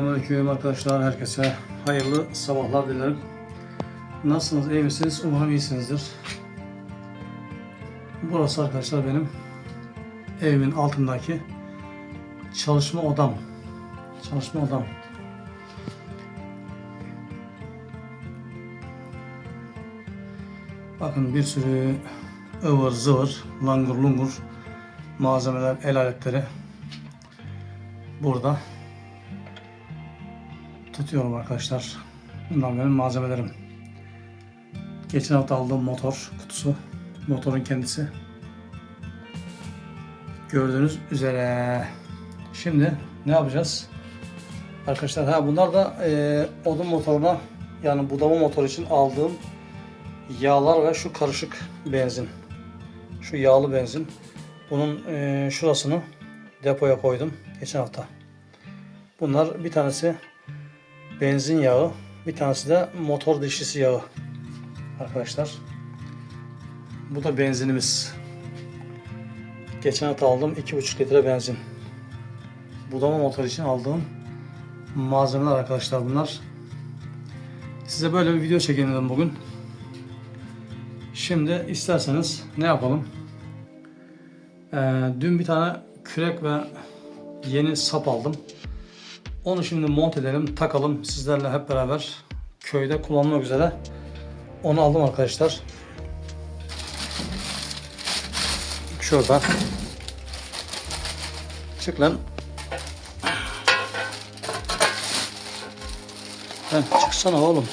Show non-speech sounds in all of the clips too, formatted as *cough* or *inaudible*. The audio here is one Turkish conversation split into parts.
Selamünaleyküm arkadaşlar. Herkese hayırlı sabahlar dilerim. Nasılsınız? iyi misiniz? Umarım iyisinizdir. Burası arkadaşlar benim evimin altındaki çalışma odam. Çalışma odam. Bakın bir sürü ıvır zıvır, langur lungur malzemeler, el aletleri burada tutuyorum arkadaşlar. Bunlar benim malzemelerim. Geçen hafta aldığım motor kutusu. Motorun kendisi. Gördüğünüz üzere. Şimdi ne yapacağız? Arkadaşlar ha bunlar da e, odun motoruna yani budama motor için aldığım yağlar ve şu karışık benzin. Şu yağlı benzin. Bunun e, şurasını depoya koydum geçen hafta. Bunlar bir tanesi benzin yağı, bir tanesi de motor dişlisi yağı. Arkadaşlar. Bu da benzinimiz. Geçen hafta aldım 2,5 litre benzin. Budama motor için aldığım malzemeler arkadaşlar bunlar. Size böyle bir video çekeyim bugün. Şimdi isterseniz ne yapalım? Ee, dün bir tane kürek ve yeni sap aldım. Onu şimdi mont edelim, takalım sizlerle hep beraber köyde kullanmak üzere. Onu aldım arkadaşlar. Şurada. Çık lan. Lan çıksana oğlum.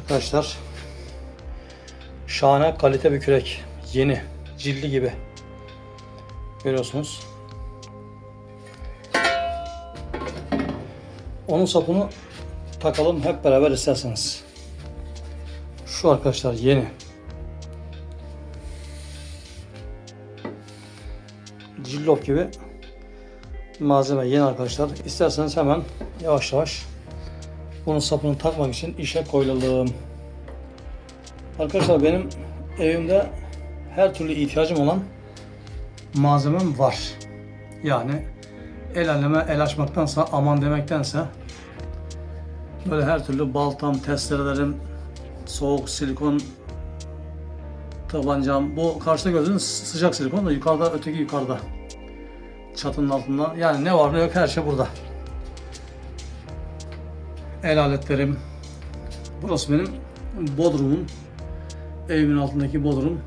Arkadaşlar şahane kalite bir kürek. Yeni, cildi gibi. Görüyorsunuz. Onun sapını takalım hep beraber isterseniz. Şu arkadaşlar yeni. Cillop gibi malzeme yeni arkadaşlar. İsterseniz hemen yavaş yavaş bunun sapını takmak için işe koyulalım. Arkadaşlar benim evimde her türlü ihtiyacım olan malzemem var. Yani el aleme el açmaktansa aman demektense böyle her türlü baltam, testerelerim, soğuk silikon tabancam. Bu karşıda gördüğünüz sıcak silikon da yukarıda öteki yukarıda. Çatının altında. Yani ne var ne yok her şey burada. El aletlerim. Burası benim bodrumum. Evimin altındaki bodrum.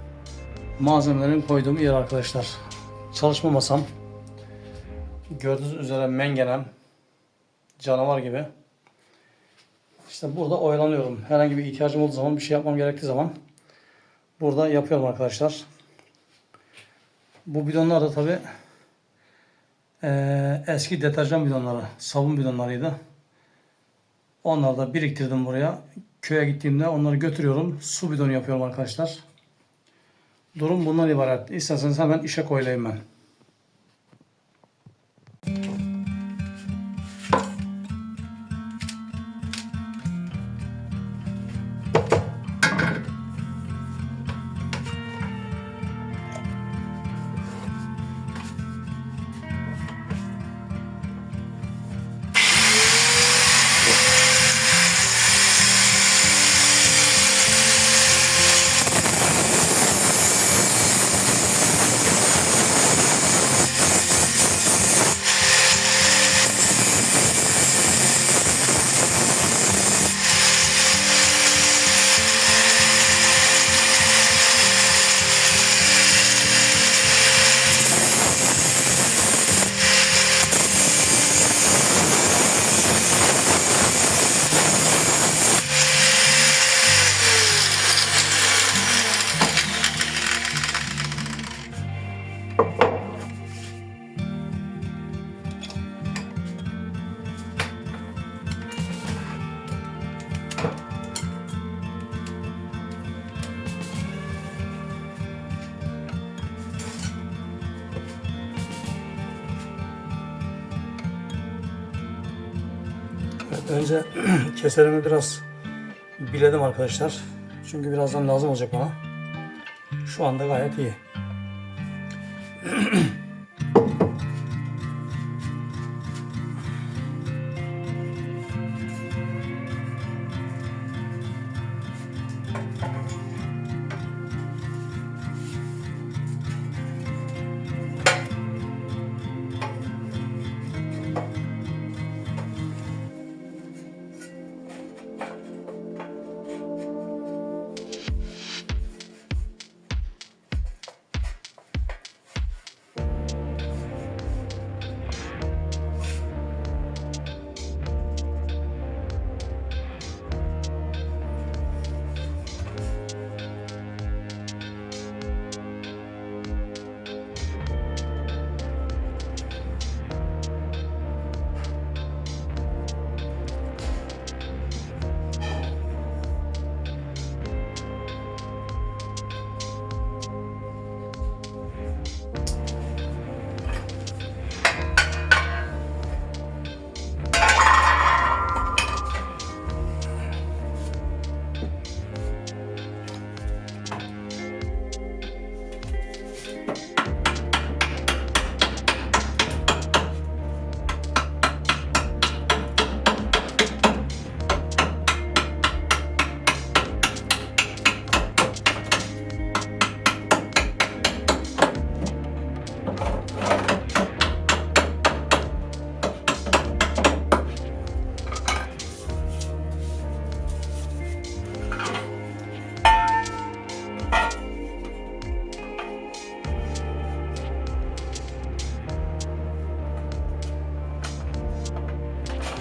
Malzemelerin koyduğum yer arkadaşlar. Çalışma masam. Gördüğünüz üzere mengenem. Canavar gibi. İşte burada oyalanıyorum. Herhangi bir ihtiyacım olduğu zaman, bir şey yapmam gerektiği zaman burada yapıyorum arkadaşlar. Bu bidonlar da tabi eski deterjan bidonları, sabun bidonlarıydı. Onları da biriktirdim buraya. Köye gittiğimde onları götürüyorum. Su bidonu yapıyorum arkadaşlar. Durum bundan ibaret. İsterseniz hemen işe koyulayım ben. Önce *clears throat* keserimi biraz biledim arkadaşlar. Çünkü birazdan lazım olacak bana. Şu anda gayet iyi. *clears throat*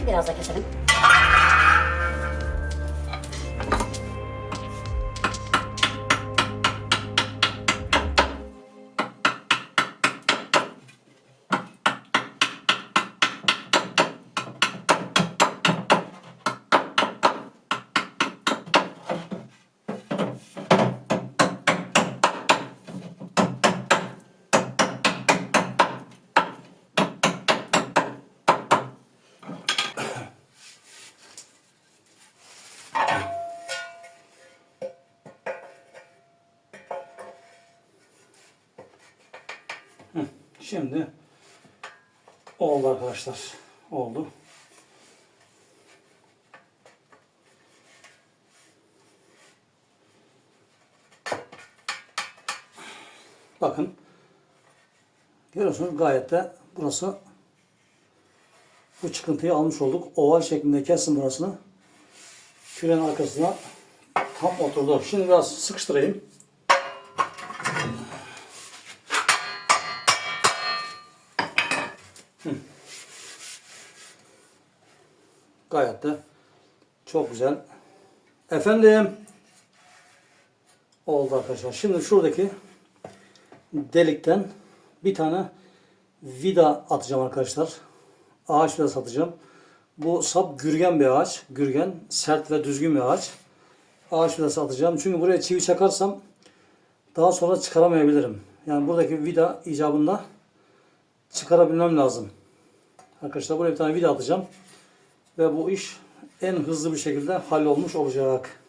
Biraz da keselim. Şimdi oldu arkadaşlar. Oldu. Bakın. Görüyorsunuz gayet de burası bu çıkıntıyı almış olduk. Oval şeklinde kestim burasını. Kürenin arkasına tam oturdu. Şimdi biraz sıkıştırayım. Gayet de çok güzel. Efendim. Oldu arkadaşlar. Şimdi şuradaki delikten bir tane vida atacağım arkadaşlar. Ağaç vidası atacağım. Bu sap gürgen bir ağaç. Gürgen, sert ve düzgün bir ağaç. Ağaç vidası atacağım. Çünkü buraya çivi çakarsam daha sonra çıkaramayabilirim. Yani buradaki vida icabında çıkarabilmem lazım. Arkadaşlar buraya bir tane vida atacağım. Ve bu iş en hızlı bir şekilde hallolmuş olacak.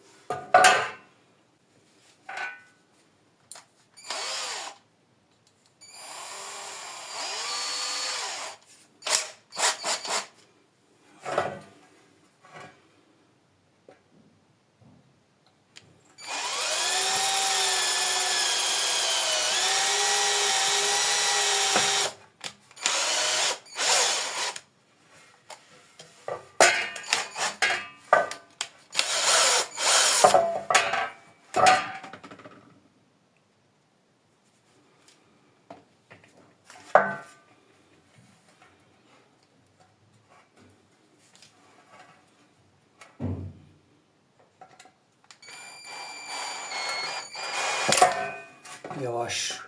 Yavaş.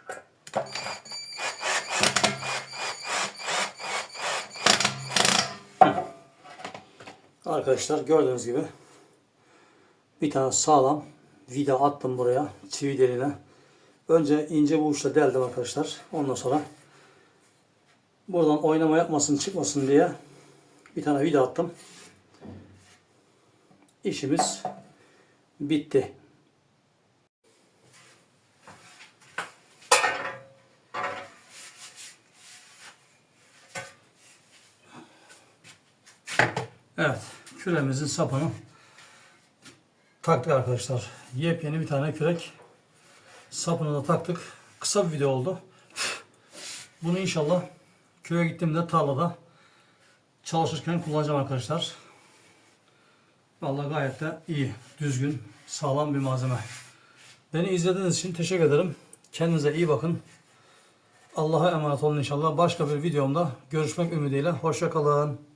Arkadaşlar gördüğünüz gibi bir tane sağlam vida attım buraya çivi deliğine. Önce ince bu uçla deldim arkadaşlar. Ondan sonra buradan oynama yapmasın çıkmasın diye bir tane vida attım. İşimiz bitti. Evet, küremizin sapını taktık arkadaşlar. Yepyeni bir tane kürek. Sapını da taktık. Kısa bir video oldu. Bunu inşallah köye gittiğimde tarlada çalışırken kullanacağım arkadaşlar. Vallahi gayet de iyi, düzgün, sağlam bir malzeme. Beni izlediğiniz için teşekkür ederim. Kendinize iyi bakın. Allah'a emanet olun inşallah. Başka bir videomda görüşmek ümidiyle. Hoşça kalın.